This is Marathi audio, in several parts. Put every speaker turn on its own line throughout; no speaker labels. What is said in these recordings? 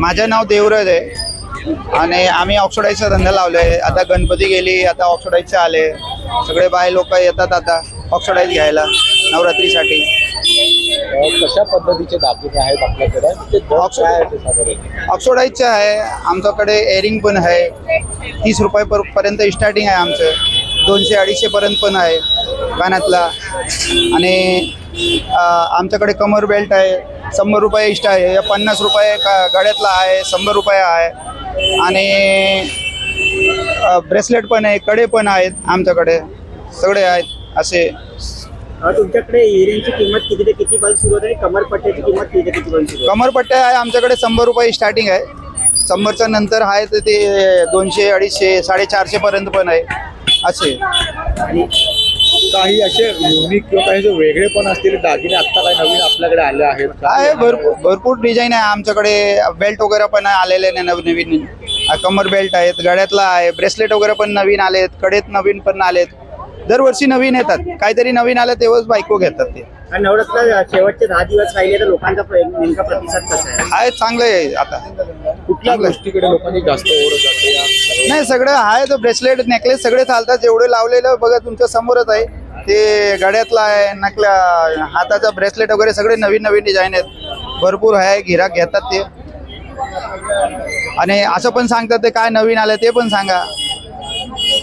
माझं नाव देवराज आहे. आणि आम्ही ऑक्सिडाईजचा धंदा लावलोय. आता गणपती गेली आता ऑक्सिडाईजचे आले. सगळे बाय लोक येतात आता ऑक्सिडाईज घ्यायला नवरात्रीसाठी.
कशा पद्धतीचे दागिने आहेत आपल्याकडे? आहे
ऑक्सिडाईजचे आहे आमच्याकडे एअरिंग पण आहे. तीस रुपये पर पर्यंत स्टार्टिंग आहे आमचं. दोनशे अडीचशे पर्यंत पण आहे कानातला आणि आमच्याकडे कमर बेल्ट आहे शंभर रुपये इष्ट आहे पन्नास रुपये का गळ्यातला आहे शंभर रुपये आहे. आणि ब्रेसलेट पण आहे कडे पण आहेत आमच्याकडे सगळे आहेत असे.
तुमच्याकडे इयरिंगची किंमत किती ते किती पर्यंत सुरू आहे? कमरपट्ट्याची किंमत किती ते किती पर्यंत सुरू आहे?
कमरपट्ट्या आहे आमच्याकडे शंभर रुपये स्टार्टिंग आहे. शंभरच्या नंतर आहे तर ते दोनशे अडीचशे साडेचारशे पर्यंत पण आहे. असे.
आणि
काही असे युनिक किंवा काही जे वेगळे पण असतील. दागिने आता काही नवीन आपल्याकडे आले आहेत. का?
आहे भरपूर भरपूर डिझाईन आहे आमच्याकडे. बेल्ट वगैरे पण आलेले नाही नवीन नवीन कमर बेल्ट आहेत गळ्यातला आहे ब्रेसलेट वगैरे पण नवीन आलेत कडेत नवीन पण आलेत. दरवर्षी नवीन येतात. काहीतरी नवीन आलं तेव्हाच बायको घेतात ते.
आणि नवरात्र शेवटचे दहा दिवस राहिले तर लोकांचा नेमका प्रतिसाद कसा आहे?
आहे चांगलं आहे आता.
कुठल्या. गोष्टीकडे लोकांची जास्त ओढ जाते या
नाही सगळं आहे तो ब्रेसलेट नेकलेस सगळे चालतात. जेवढे लावलेलं बघा तुमच्या समोरच आहे. ते गळ्यातला आहे नकल्या हाताचा ब्रेसलेट वगैरे सगळे नवीन नवीन डिझाईन आहेत. भरपूर आहे गिराक घेतात ते. आणि असं पण सांगतात ते काय नवीन आलं ते पण सांगा.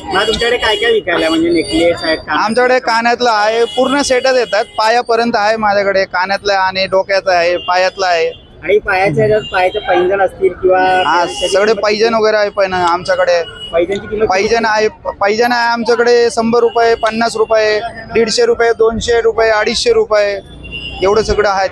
मला तुमच्याकडे काय काय विकायला आहे? म्हणजे नेकलेस आहेत का
आमच्याकडे कानातलं आहे पूर्ण सेटच येतात. पायापर्यंत आहे माझ्याकडे. कानातलं आहे डोक्याचं आहे पायातलं आहे.
आणि पायाचे ह्याच्यात पायाचे पैंजण असतील किंवा
हा सगळे पैजण वगैरे आहे पण आमच्याकडे.
पैजणची किंमत
पैजण आहे? पैजण आहे आमच्याकडे शंभर रुपये पन्नास रुपये दीडशे रुपये दोनशे रुपये अडीचशे रुपये एवढं सगळं आहे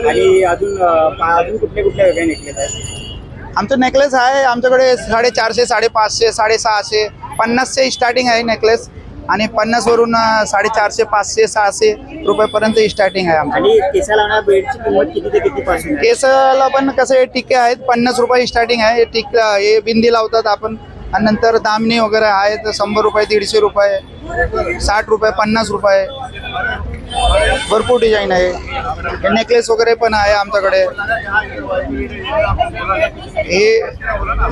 आणि अजून पा- अजून कुठले कुठले वेगळे नेकलेस आहेत?
आमचं नेकलेस आहे आमच्याकडे साडेचारशे साडेपाचशे साडेसहाशे पन्नासचे स्टार्टिंग आहे नेकलेस आणि पन्नासवरून साडेचारशे पाचशे सहाशे रुपयेपर्यंत स्टार्टिंग आहे आमचं.
आणि केसा लावणाऱ्या बेडची किंमत किती ते किती पासून आहे?
केसला पण कसं आहे टिक्के आहेत. पन्नास रुपये स्टार्टिंग आहे. टिक हे बिंदी लावतात आपण. आणि नंतर दामणी वगैरे आहेत शंभर रुपये दीडशे रुपये साठ रुपये पन्नास रुपये. भरपूर डिझाईन आहे. हे नेकलेस वगैरे पण आहे आमच्याकडे. हे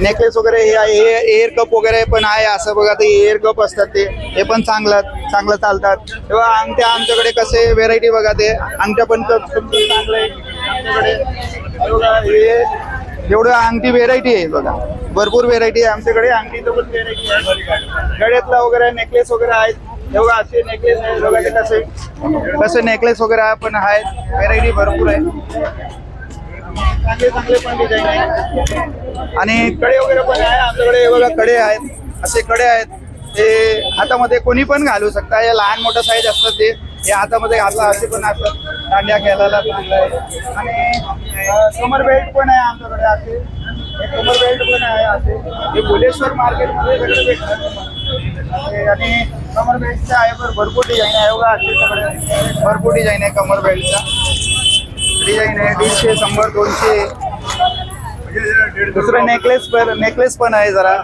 नेकलेस वगैरे हे आहे हे एअर कप वगैरे पण आहे. असं बघा ते एअर कप असतात ते. हे पण चांगलं चांगलं चालतात. तेव्हा अंगठ्या आमच्याकडे कसे व्हेरायटी बघा ते. अंगठ्या पण चांगलं आहे आमच्याकडे. हे एवढं अंगठी व्हेरायटी आहे बघा. भरपूर व्हेरायटी आहे आमच्याकडे. अंगठीचं पण व्हेरायटी आहे. गळ्यातला वगैरे नेकलेस वगैरे आहेत. बघा असे नेकलेस आहे बघा ते कसे कसे नेकलेस वगैरे आहे पण आहेत. व्हेरायटी भरपूर आहे. चांगले चांगले पण डिझाईन आहे. आणि कडे वगैरे पण आहे. आमच्याकडे बघा कडे आहेत. असे कडे आहेत. ते हातामध्ये कोणी पण घालू शकता. या लहान मोठं साईज असतात ते. हे हातामध्ये घातला असे पण असतात. दांड्या खेळायला चांगलं आहे. आणि समर बेल्ट पण आहे आमच्याकडे असे. कमर बेल्ट पण आहे असे हे भुलेश्वर मार्केटमध्ये सगळे भेटतात आणि कमर बेल्टचं आहे भरपूर डिझाईन आहे बघा असे सगळे भरपूर डिझाईन आहे कमर बेल्टचा डिझाईन आहे दीडशे शंभर दोनशे दुसरं नेकलेस पण नेकलेस पण आहे जरा